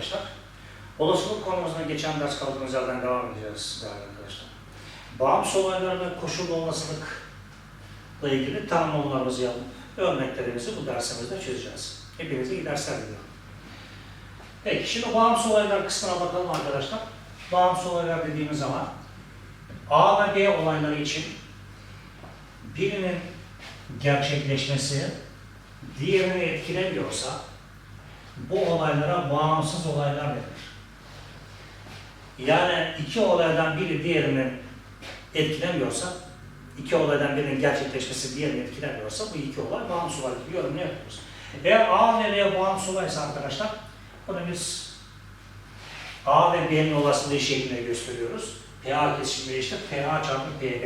arkadaşlar. Olasılık konumuzda geçen ders kaldığımız yerden devam edeceğiz değerli arkadaşlar. Bağımsız olaylar ve koşullu olasılıkla ilgili tanımlamalarımızı yapıp örneklerimizi bu dersimizde çözeceğiz. Hepinize iyi dersler diliyorum. Peki şimdi bağımsız olaylar kısmına bakalım arkadaşlar. Bağımsız olaylar dediğimiz zaman A ve B olayları için birinin gerçekleşmesi diğerini etkilemiyorsa bu olaylara bağımsız olaylar denir. Yani iki olaydan biri diğerini etkilemiyorsa, iki olaydan birinin gerçekleşmesi diğerini etkilemiyorsa bu iki olay bağımsız olay gibi yorumunu yapıyoruz. Eğer A B bağımsız olaysa arkadaşlar, bunu biz A ve B'nin olasılığı şeklinde gösteriyoruz. PA kesişimi işte PA çarpı PB.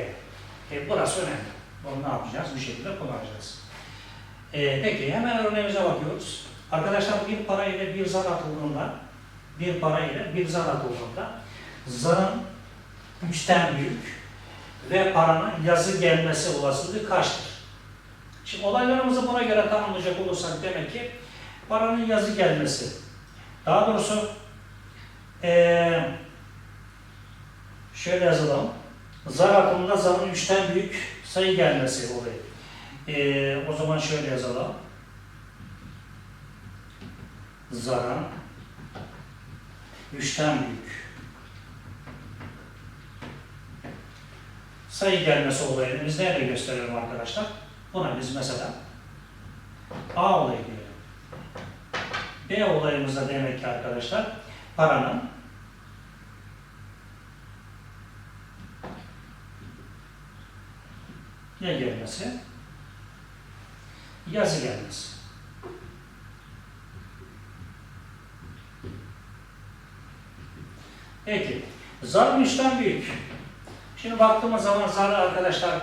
E, burası önemli. Onu ne yapacağız? Bu şekilde kullanacağız. E, peki hemen örneğimize bakıyoruz. Arkadaşlar bir para ile bir zar atıldığında, bir para ile bir zar atıldığında zarın üçten büyük ve paranın yazı gelmesi olasılığı kaçtır? Şimdi olaylarımızı buna göre tanımlayacak olursak demek ki paranın yazı gelmesi. Daha doğrusu eee şöyle yazalım. Zar atımında zarın üçten büyük sayı gelmesi olayı. Eee o zaman şöyle yazalım. Zarın üçten büyük sayı gelmesi olayını biz nerede gösteriyorum arkadaşlar? Buna biz mesela A olayı diyelim. B olayımızda demek ki arkadaşlar paranın ne gelmesi? Yazı gelmesi. Peki, zar üçten büyük. Şimdi baktığımız zaman zar arkadaşlar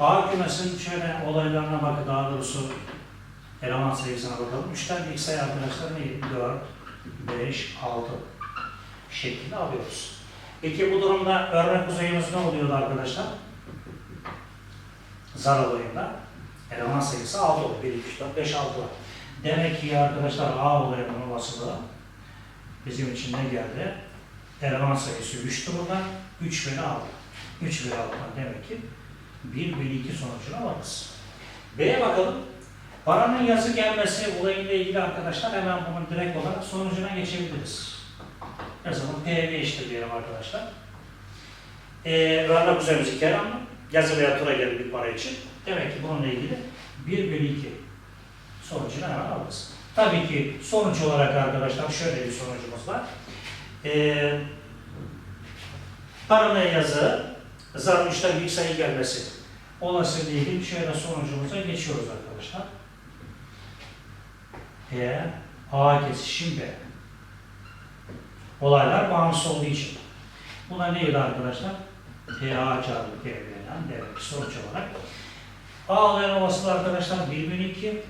A kümesinin şöyle olaylarına bakın daha doğrusu eleman sayısına bakalım. Üçten büyük sayı arkadaşlar neydi? 4, 5, 6 şeklinde alıyoruz. Peki bu durumda örnek uzayımız ne oluyordu arkadaşlar? Zar olayında eleman sayısı 6 olur. 1, 2, 3, 4, 5, 6 var. Demek ki arkadaşlar A olayının olasılığı bizim için ne geldi? Eleman sayısı 3'tü burada. 3 bölü 6. 3 bölü 6'dan demek ki 1 bölü 2 sonucuna varız. B'ye bakalım. Paranın yazı gelmesi olayıyla ilgili arkadaşlar hemen bunu direkt olarak sonucuna geçebiliriz. Yazalım PV eşittir diyelim arkadaşlar. Ee, örnek üzerimiz kelamlı. Yazı veya tura geldi bir para için. Demek ki bununla ilgili 1 bölü 2 sonucunu hemen alırız. Tabii ki sonuç olarak arkadaşlar şöyle bir sonucumuz var. Ee, paranın yazı, üçten büyük sayı gelmesi olasılığı ilgili şöyle sonucumuza geçiyoruz arkadaşlar. P, A kesişim B. Olaylar bağımsız olduğu için. Buna neydi arkadaşlar? PA çarpı PB'den demek sonuç olarak. A olayın olasılığı arkadaşlar 1 bölü 2.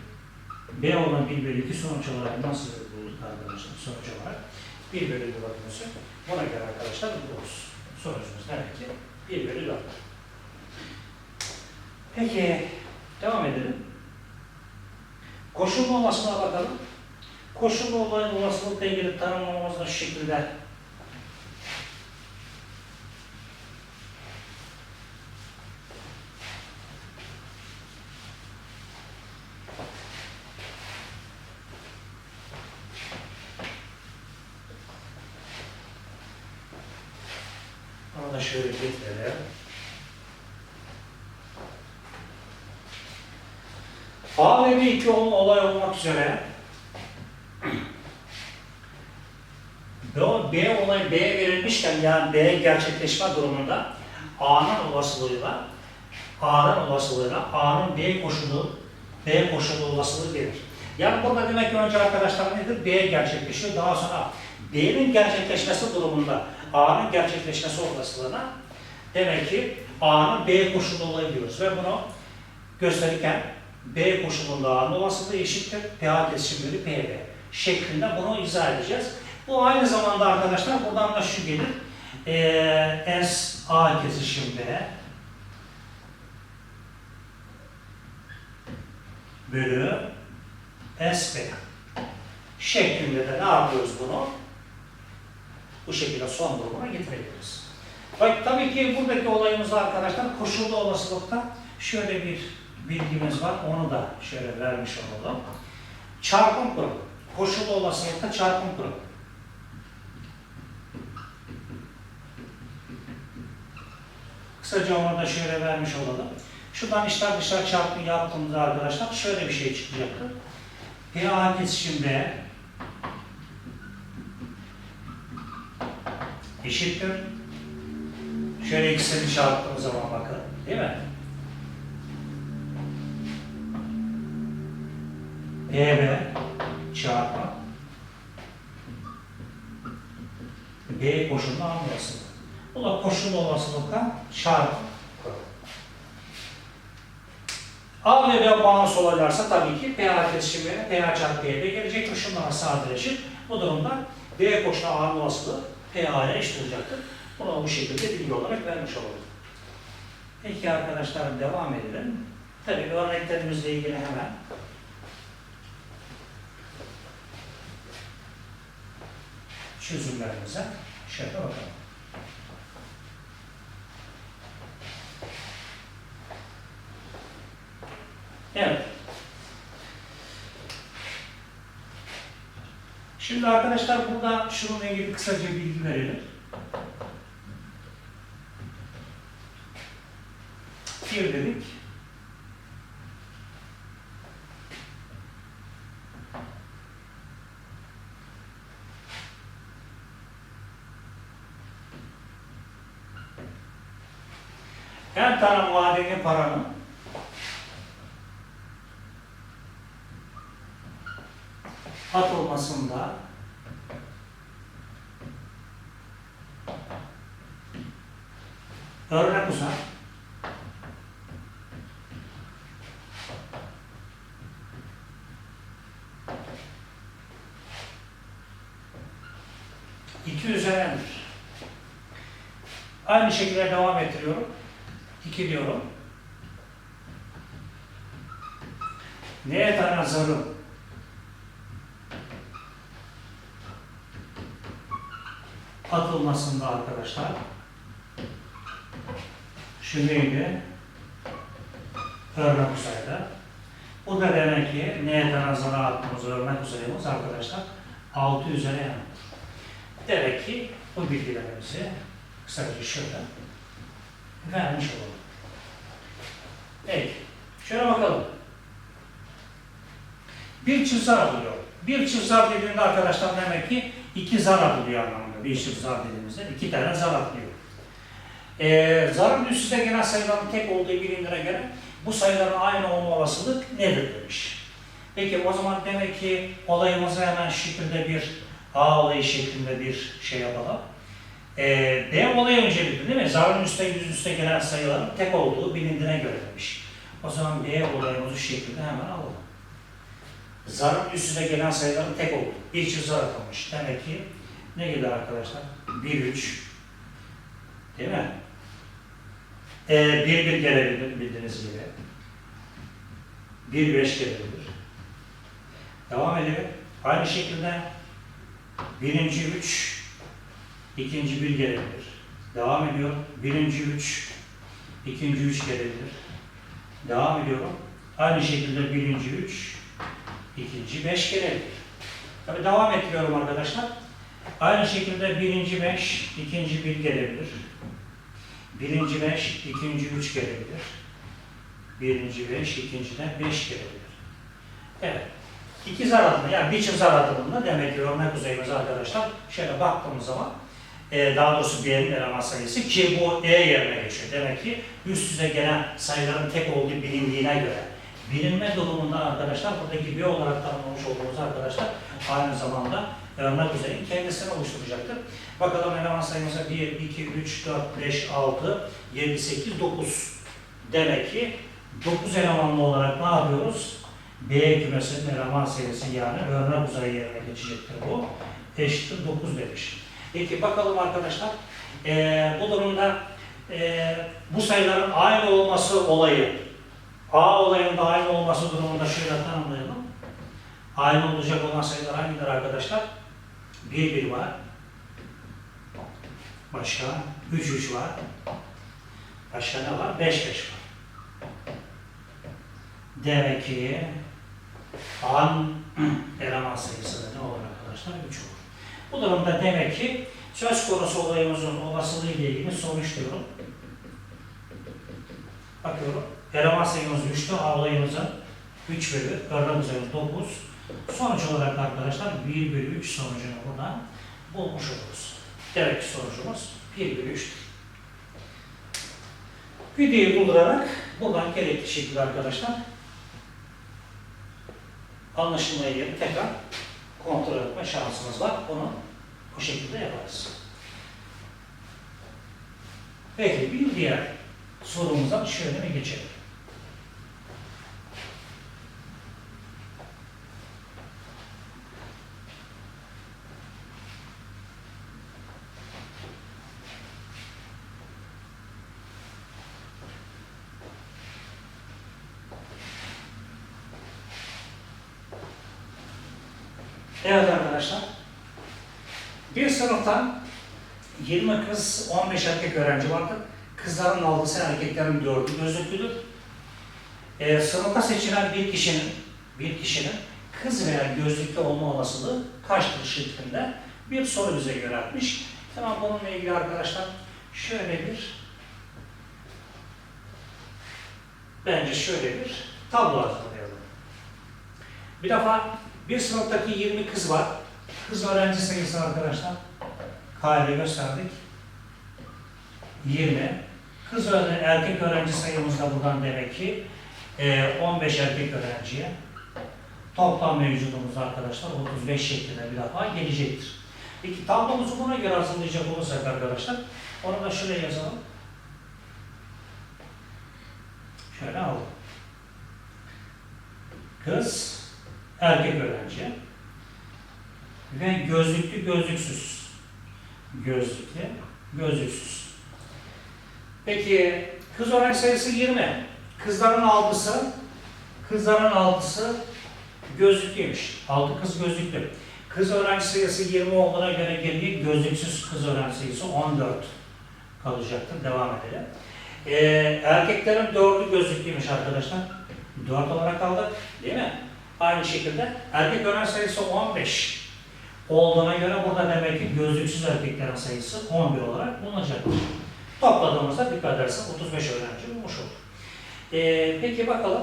B olan 1 bölü 2 sonuç olarak nasıl bulduk arkadaşlar sonuç olarak? 1 bölü 4 bakımızı. Buna göre arkadaşlar buluruz. Sonucumuz demek ki 1 bölü 4. Peki devam edelim. Koşullu olmasına bakalım. Koşullu olayın olasılıkla ilgili tanımlamamız da şu şekilde Onu da şöyle getirelim. A ve B iki olma olay olmak üzere B, B olay B verilmişken gerçekleşme durumunda A'nın olasılığıyla A'nın olasılığıyla A'nın B koşulu B koşulu olasılığı gelir. Yani burada demek ki önce arkadaşlar nedir? B gerçekleşiyor. Daha sonra B'nin gerçekleşmesi durumunda A'nın gerçekleşmesi olasılığına demek ki A'nın B koşulu olayı diyoruz ve bunu gösterirken B koşulunda A'nın olasılığı eşittir. PA kesişim bölü PB şeklinde bunu izah edeceğiz. Bu aynı zamanda arkadaşlar buradan da şu gelir. Ee, S A kesişim B bölü S B şeklinde de ne yapıyoruz bunu? Bu şekilde son durumuna getirebiliriz. Bak tabii ki buradaki olayımızda arkadaşlar koşullu olasılıkta şöyle bir bilgimiz var. Onu da şöyle vermiş olalım. Çarpım kuralı. Koşullu olasılıkta çarpım kuralı. Kısaca onu da şöyle vermiş olalım. Şuradan içler dışlar çarpımı yaptığımızda arkadaşlar şöyle bir şey çıkacaktır. PA kesişimde eşittir. Şöyle ikisini çarptığımız zaman bakın. Değil mi? PB çarpı B koşullu anlayasın. Bu da koşullu olasılıkla çarpı. A ve B bağımsız olacaksa tabii ki pH kesişimi pH çarpı B'de gelecek. Şunlara sadeleşir. Bu durumda B koşulu A'nın olasılığı pH'ya eşit olacaktır. Bunu bu şekilde bilgi olarak vermiş olalım. Peki arkadaşlar devam edelim. Tabii örneklerimizle ilgili hemen çözümlerimize şöyle bakalım. Evet. Şimdi arkadaşlar burada şununla ilgili kısaca bilgi verelim. Bir dedik. Her tane vadeli paranın atılmasında örnek uzak iki üzerindir. Aynı şekilde devam ettiriyorum. 2 diyorum. Neye tane zarım? Atılmasında arkadaşlar şu neydi? Örnek uzayda. Bu da demek ki neye tarazana attığımız örnek uzayımız arkadaşlar 6 üzeri n. Demek ki bu bilgilerimizi kısaca şöyle vermiş olalım. Peki, şöyle bakalım. Bir çift zar alıyor. Bir çift zar dediğinde arkadaşlar demek ki iki zar atılıyor anlamında. Bir çift zar dediğimizde iki tane zar atılıyor. Ee, zarın üst üste gelen sayıların tek olduğu bilindiğine göre bu sayıların aynı olma olasılık nedir demiş. Peki o zaman demek ki olayımızı hemen şekilde bir A olayı şeklinde bir şey yapalım. Ee, B olayı öncelikli değil mi? Zarın üstte yüz üste gelen sayıların tek olduğu bilindiğine göre demiş. O zaman B olayımızı şu şekilde hemen alalım. Zarın üst üste gelen sayıların tek olduğu. Bir çift zar atılmış. Demek ki ne gelir arkadaşlar? 1, 3. Değil mi? Ee, 1, 1 gelebilir bildiğiniz gibi. 1, 5 gelebilir. Devam edelim. Aynı şekilde birinci 3, ikinci 1 gelebilir. Devam ediyor. Birinci 3, ikinci 3 gelebilir. Devam ediyorum. Aynı şekilde birinci 3, ikinci 5 gelebilir. Tabii devam ettiriyorum arkadaşlar. Aynı şekilde birinci 5, ikinci 1 gelebilir. Birinci 5, ikinci 3 gelebilir. Birinci 5, ikinci de 5 gelebilir. Evet. İki zar atımı, yani bir çift zar atımında demek ki örnek uzayımız arkadaşlar şöyle baktığımız zaman e, daha doğrusu B'nin eleman sayısı ki bu E yerine geçiyor. Demek ki üst üste gelen sayıların tek olduğu bilindiğine göre bilinme durumunda arkadaşlar buradaki B olarak tanımlamış olduğumuz arkadaşlar aynı zamanda örnek üzerin kendisini oluşturacaktır. Bakalım eleman sayımıza 1, 2, 3, 4, 5, 6, 7, 8, 9. Demek ki 9 elemanlı olarak ne yapıyoruz? B kümesinin eleman sayısı yani örnek uzay yerine geçecektir bu. Eşittir 9 demiş. Peki bakalım arkadaşlar. Ee, bu durumda e, bu sayıların aynı olması olayı A olayında aynı olması durumunda şöyle tanımlayalım. Aynı olacak olan sayılar hangileri arkadaşlar? 1 1 var. Başka 3 3 var. Başka ne var? 5 5 var. Demek ki an eleman sayısı da ne olur arkadaşlar? 3 olur. Bu durumda demek ki söz konusu olayımızın olasılığı ile ilgili sonuç diyorum. Bakıyorum. Eleman sayımız 3'tü. A olayımızın 3 bölü, örnek sayımız 9. Sonuç olarak arkadaşlar 1 bölü 3 sonucunu buradan bulmuş oluruz. Demek ki sonucumuz 1 bölü 3'tür. Videoyu buldurarak buradan gerekli şekilde arkadaşlar anlaşılmayı yeri tekrar kontrol etme şansımız var. Onu bu şekilde yaparız. Peki bir diğer sorumuza şöyle bir geçelim. Evet arkadaşlar. Bir sınıftan 20 kız, 15 erkek öğrenci vardı. Kızların altısı, erkeklerin dördü gözlüklüdür. Ee, sınıfta seçilen bir kişinin, bir kişinin kız veya gözlüklü olma olasılığı kaçtır şeklinde bir soru bize yöneltmiş. Tamam bununla ilgili arkadaşlar şöyle bir bence şöyle bir tablo hazırlayalım. Bir defa bir sınıftaki 20 kız var. Kız öğrenci sayısı arkadaşlar. Kale gösterdik. 20. Kız öğrenci, erkek öğrenci sayımız da buradan demek ki e, 15 erkek öğrenciye. Toplam mevcudumuz arkadaşlar 35 şeklinde bir defa gelecektir. Peki tablomuzu buna göre hazırlayacak olursak arkadaşlar, onu da şuraya yazalım. Şöyle alalım. Kız, erkek öğrenci ve gözlüklü gözlüksüz. Gözlüklü, gözlüksüz. Peki kız öğrenci sayısı 20. Kızların altısı, kızların altısı gözlüklüymüş. Altı kız gözlüklü. Kız öğrenci sayısı 20 olduğuna göre geriye gözlüksüz kız öğrenci sayısı 14 kalacaktır. Devam edelim. Ee, erkeklerin dördü gözlüklüymüş arkadaşlar. 4 olarak aldık. Değil mi? Aynı şekilde erkek öğrenci sayısı 15 olduğuna göre burada demek ki gözlüksüz erkeklerin sayısı 11 olarak bulunacaktır. Topladığımızda dikkat edersen 35 öğrenci bulmuş olduk. Ee, peki bakalım.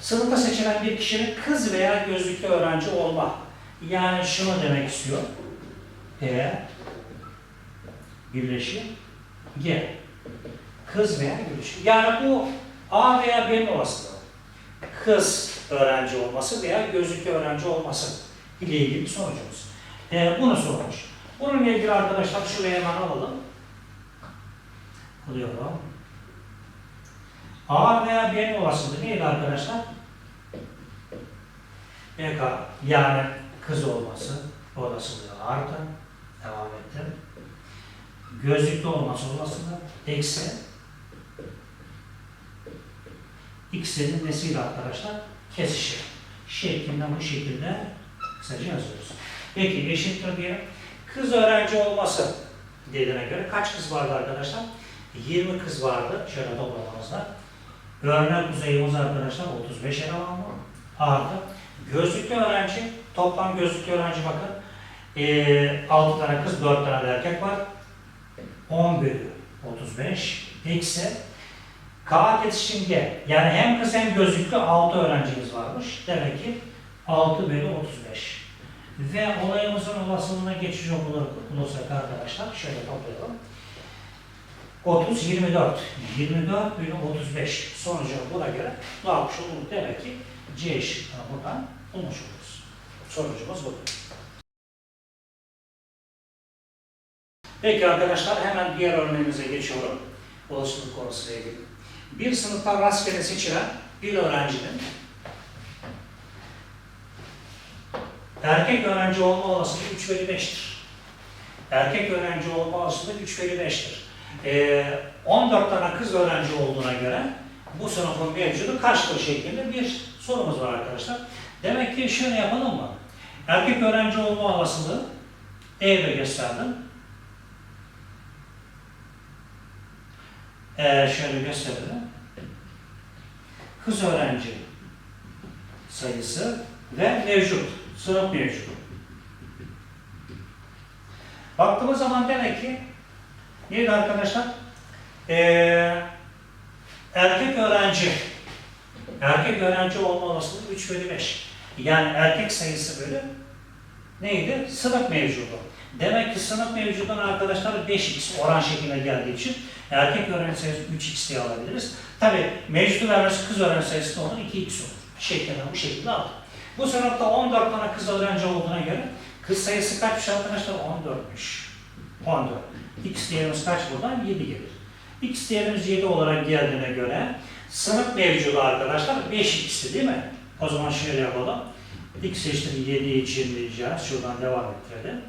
Sınıfta seçilen bir kişinin kız veya gözlüklü öğrenci olma. Yani şunu demek istiyor. P birleşim G. Kız veya gözlüklü. Yani bu A veya B'nin olasılığı. Kız öğrenci olması veya gözlüklü öğrenci olması ile ilgili bir sonucumuz. Ee, bunu sormuş. Bununla ilgili arkadaşlar şuraya hemen alalım. Alıyorum. A veya B'nin olasılığı neydi arkadaşlar? BK yani kız olması olasılığı artı. Devam ettim. Gözlüklü olması olasılığı eksi. X'in nesiyle arkadaşlar? Kesişir. Şeklinde bu şekilde kısaca yazıyoruz. Peki eşittir diye kız öğrenci olması dediğine göre kaç kız vardı arkadaşlar? 20 kız vardı şöyle toplamamızda. Örnek sayımız arkadaşlar 35 eleman var. Artı gözlüklü öğrenci, toplam gözlüklü öğrenci bakın. Ee, 6 tane kız, 4 tane erkek var. 10 bölü 35 eksi K kesişim G. Yani hem kız hem gözlüklü 6 öğrencimiz varmış. Demek ki 6 bölü 35. Ve olayımızın olasılığına geçiş olursak arkadaşlar şöyle toplayalım. 30, 24. 24 bölü 35 sonucunu buna göre ne yapmış oluruz? Demek ki C eşitliğini buradan bulmuş oluruz. Sonucumuz bu. Peki arkadaşlar hemen diğer örneğimize geçiyorum. Olasılık konusuyla ilgili. Bir sınıftan rastgele seçilen bir öğrencinin erkek öğrenci olma olasılığı 3 bölü 5'tir. Erkek öğrenci olma olasılığı 3 bölü 5'tir. Ee, 14 tane kız öğrenci olduğuna göre bu sınıfın mevcudu kaçtır şeklinde bir sorumuz var arkadaşlar. Demek ki şöyle yapalım mı? Erkek öğrenci olma olasılığı E'de gösterdim. Ee, şöyle gösterelim. Kız öğrenci sayısı ve mevcut, sınıf mevcut. Baktığımız zaman demek ki neydi arkadaşlar? Ee, erkek öğrenci erkek öğrenci olma olasılığı 3 bölü 5. Yani erkek sayısı bölü neydi? Sınıf mevcudu. Demek ki sınıf mevcudun arkadaşlar 5x oran şeklinde geldiği için erkek öğrenci sayısı 3x diye alabiliriz. Tabi mevcut öğrenci kız öğrenci sayısı ne olur? 2x olur. Şeklinde bu şekilde aldık. Bu sınıfta 14 tane kız öğrenci olduğuna göre kız sayısı kaçmış arkadaşlar? 14'müş. 14. X değerimiz kaç buradan? 7 gelir. X değerimiz 7 olarak geldiğine göre sınıf mevcudu arkadaşlar 5x'ti değil mi? O zaman şöyle yapalım. X eşittir 7 için diyeceğiz. Şuradan devam ettirelim.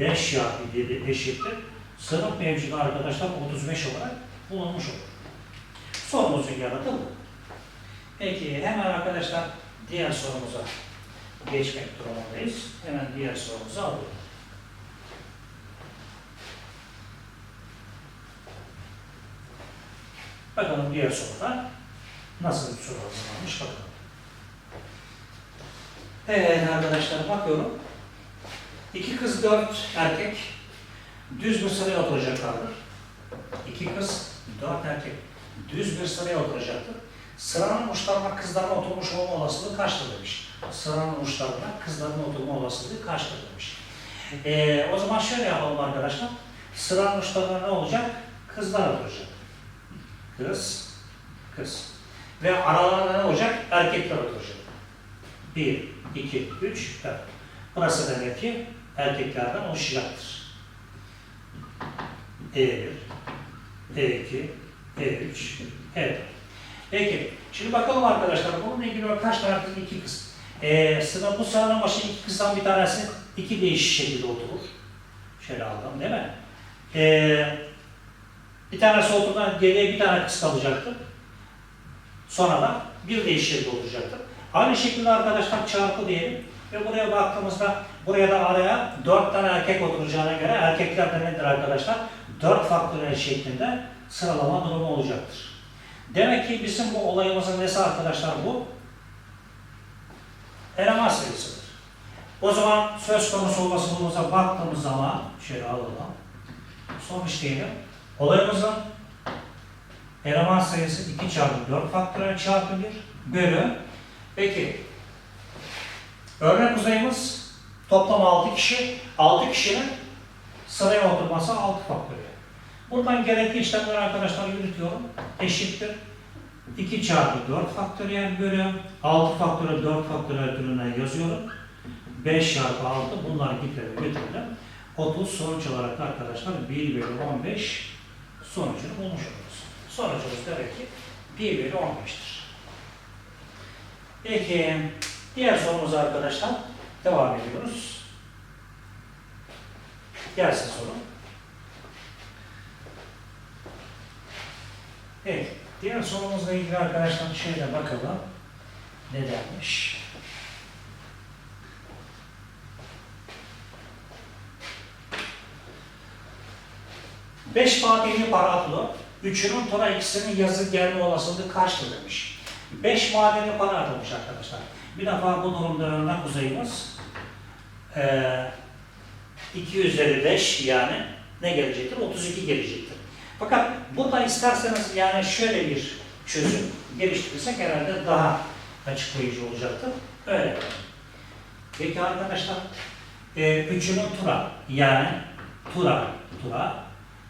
5 çarpı 7 eşittir. Sınıf mevcudu arkadaşlar 35 olarak bulunmuş olur. Sorumuzun yanıtı bu. Peki hemen arkadaşlar diğer sorumuza geçmek durumundayız. Hemen diğer sorumuzu alıyorum. Bakalım diğer soruda nasıl bir soru hazırlanmış bakalım. Evet arkadaşlar bakıyorum. İki kız dört erkek düz bir sıraya oturacaklardır. İki kız dört erkek düz bir sıraya oturacaktır. Sıranın uçlarına kızların oturmuş olma olasılığı kaçtır demiş. Sıranın uçlarına kızların oturma olasılığı kaçtır demiş. Ee, o zaman şöyle yapalım arkadaşlar. Sıranın uçlarına ne olacak? Kızlar oturacak. Kız, kız. Ve aralarında ne olacak? Erkekler oturacak. Bir, iki, üç, dört. Burası demek ki erkeklerden oluşacaktır. E1, E2, E3, E4. Peki, şimdi bakalım arkadaşlar bununla ilgili kaç tane iki kız. Ee, sıra bu sıranın başı iki kızdan bir tanesi iki değişik şekilde oturur. Şöyle aldım değil mi? Ee, bir tanesi oturdan geriye bir tane kız kalacaktır. Sonra da bir değişik şekilde olacaktır. Aynı şekilde arkadaşlar çarpı diyelim. Ve buraya baktığımızda buraya da araya dört tane erkek oturacağına göre erkekler de nedir arkadaşlar? Dört faktörel şeklinde sıralama durumu olacaktır. Demek ki bizim bu olayımızın nesi arkadaşlar bu? Eleman sayısıdır. O zaman söz konusu olasılığımıza baktığımız zaman şöyle alalım. Sonuç diyelim. Olayımızın eleman sayısı 2 çarpı 4 faktörel çarpı 1 bölü. Peki örnek uzayımız toplam 6 kişi. 6 kişinin sıraya oturması 6 faktörel. Buradan gerekli işlemleri arkadaşlar yürütüyorum. Eşittir. 2 çarpı 4 faktöriyel bölü 6 faktöriyel 4 faktöriyel türüne yazıyorum. 5 çarpı 6 bunlar gitleri götürdüm. 30 sonuç olarak arkadaşlar 1 bölü 15 sonucunu bulmuş oluruz. Sonucumuz demek ki 1 bölü 15'tir. Peki diğer sorumuz arkadaşlar devam ediyoruz. Gelsin soru. Evet, diğer sorumuzla ilgili arkadaşlar şöyle bakalım. Ne denmiş? Beş madeni para pulu, üçünün tora ikisinin yazı gelme olasılığı kaçtır demiş. Beş madeni para atılmış arkadaşlar. Bir defa bu durumda örnek uzayımız eee 2 üzeri 5 yani ne gelecektir? 32 gelecektir. Fakat burada isterseniz yani şöyle bir çözüm geliştirirsek herhalde daha açıklayıcı olacaktır. Öyle. Peki arkadaşlar, e, üçünün tura yani tura, tura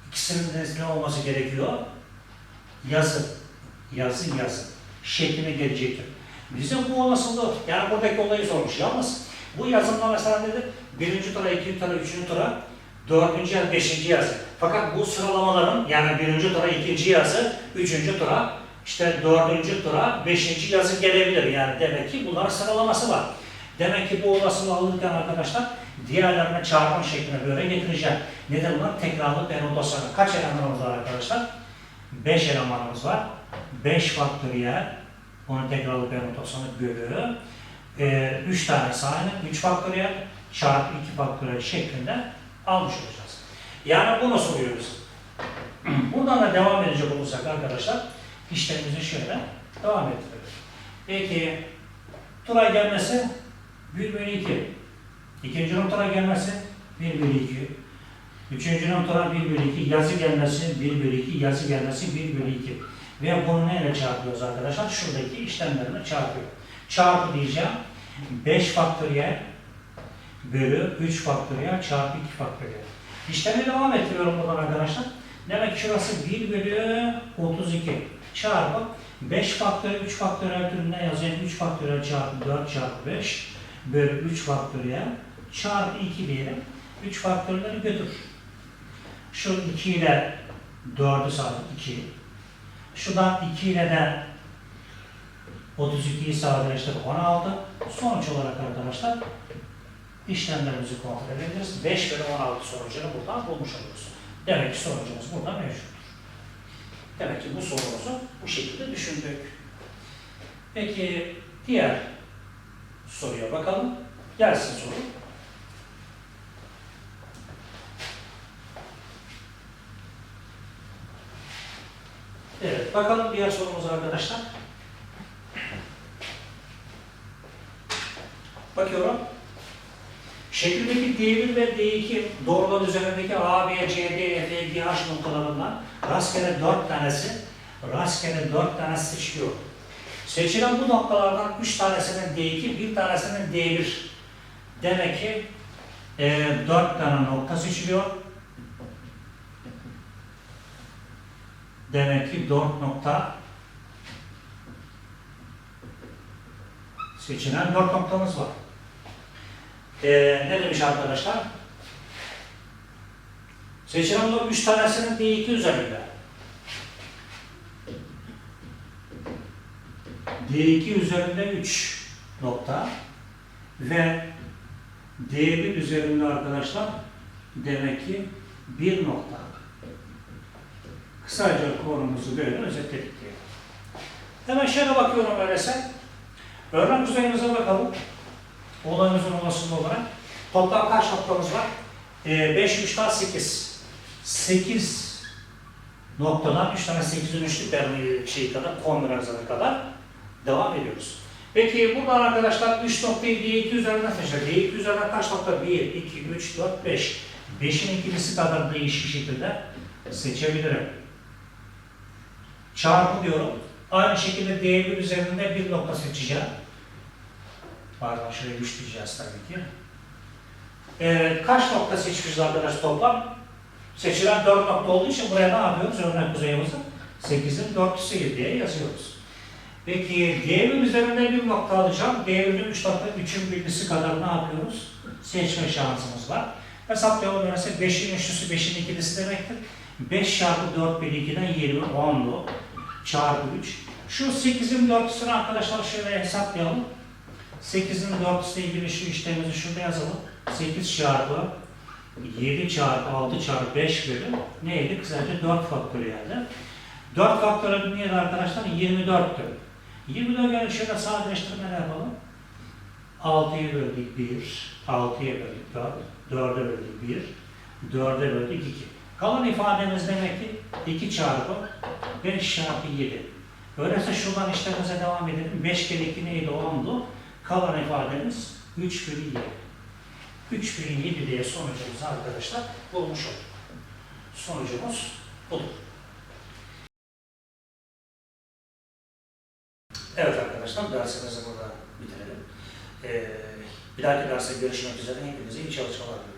ikisinin de ne olması gerekiyor? Yazı, yazı, yazı şekline gelecektir. Bizim bu olasılığı, yani buradaki olayı sormuş yalnız bu yazımda mesela nedir? Birinci tura, ikinci tura, üçüncü tura, dördüncü yazı, beşinci yazı. Fakat bu sıralamaların yani birinci tura, ikinci yazı, üçüncü tura, işte dördüncü tura, beşinci yazı gelebilir. Yani demek ki bunların sıralaması var. Demek ki bu olasılığı alırken arkadaşlar diğerlerine çarpım şeklinde böyle getireceğim. Nedir bunlar? Tekrarlı permütasyonu. Kaç elemanımız var arkadaşlar? 5 elemanımız var. 5 faktöriyel, onun tekrarlı permütasyonu bölü. e, 3 tane sayının 3 faktöriyel çarpı 2 faktöriyel şeklinde almış olacağız. Yani bunu soruyoruz. Buradan da devam edecek olursak arkadaşlar işlemimizi şöyle devam ettirelim. Peki tura gelmesi 1 bölü 2. İkinci notura gelmesi 1 bölü 2. Üçüncü notura 1 bölü 2. Yazı gelmesi 1 bölü 2. Yazı gelmesi 1 bölü 2. Ve bunu neyle çarpıyoruz arkadaşlar? Şuradaki işlemlerle çarpıyor. Çarpı diyeceğim. 5 faktöriyel bölü 3 faktöriyel çarpı 2 faktöriyel. İşlemi devam ettiriyorum buradan arkadaşlar. Demek ki şurası 1 bölü 32 çarpı 5 faktöriyel 3 faktöriyel türünden yazayım. 3 faktöriyel çarpı 4 çarpı 5 bölü 3 faktöriyel çarpı 2 diyelim. 3 faktörleri götür. Şu 2 ile 4'ü sadece 2. Şuradan 2 ile de 32'yi sadeleştirip 16. Sonuç olarak arkadaşlar işlemlerimizi kontrol edebiliriz. 5 bölü 16 sonucunu buradan bulmuş oluruz. Demek ki sonucumuz burada mevcuttur. Demek ki bu sorumuzu bu şekilde düşündük. Peki diğer soruya bakalım. Gelsin soru. Evet, bakalım diğer sorumuza arkadaşlar. Bakıyorum. Şekildeki D1 ve D2 doğrular üzerindeki A, B, C, D, E, F, G, H noktalarından rastgele 4 tanesi, rastgele 4 tanesi seçiliyor. Seçilen bu noktalardan 3 tanesinin D2, bir tanesinin D1. Demek ki e, 4 tane nokta seçiliyor. Demek ki 4 nokta seçilen 4 noktamız var. Ee, ne demiş arkadaşlar? Seçilen bu 3 tanesinin D2 üzerinde. D2 üzerinde 3 nokta ve D1 üzerinde arkadaşlar demek ki 1 nokta. Kısaca konumuzu böyle özetledik diye. Hemen şöyle bakıyorum öyleyse. Örnek düzeyimize bakalım. Olayımızın olasılığı olarak. Toplam kaç noktamız var? Ee, 5, 3 daha 8. 8 noktadan 3 tane 8'in üçlüklerin şeyi kadar, kombinasyonu kadar devam ediyoruz. Peki buradan arkadaşlar 3 noktayı D2 üzerinden seçeceğiz. D2 üzerinden kaç nokta? 1, 2, 3, 4, 5. 5'in ikilisi kadar değişik şekilde seçebilirim. Çarpı diyorum. Aynı şekilde D1 üzerinde bir nokta seçeceğim. Pardon şuraya 3 diyeceğiz tabii ki. Ee, kaç nokta seçmişiz arkadaş toplam? Seçilen 4 nokta olduğu için buraya ne yapıyoruz? Örnek kuzeyimizde 8'in 4'ü diye yazıyoruz. Peki D1 üzerinde bir nokta alacağım. D1'in 3 nokta 3'ün birlisi kadar ne yapıyoruz? Seçme şansımız var. Hesaplayalım öyleyse 5'in üçlüsü 5'in ikilisi demektir. 5 çarpı 4 bölü 2'den 20, 10'lu çarpı 3. Şu 8'in 4'üsünü arkadaşlar şöyle hesaplayalım. 8'in 4'üsü ile ilgili şu işlemimizi şurada yazalım. 8 çarpı 7 çarpı 6 çarpı 5 bölü neydi? Kısaca 4 faktöriyeldi. 4 faktöriyel neydi arkadaşlar? 24'tü. 24'ü şöyle sadeleştirme yapalım. 6'ya böldük 1, 6'ya böldük 4, 4'e böldük 1, 4'e böldük 2. Kalan ifademiz demek ki 2 çarpı 5 çarpı 7. Öyleyse şuradan işlemimize devam edelim. 5 kere 2 neydi? 10'du. Kalan ifademiz 3 bölü 7. 3 bölü 7 diye sonucumuzu arkadaşlar bulmuş olduk. Sonucumuz budur. Evet arkadaşlar dersimizi burada bitirelim. Ee, bir dahaki derste görüşmek üzere. Hepinize iyi çalışmalar diliyorum.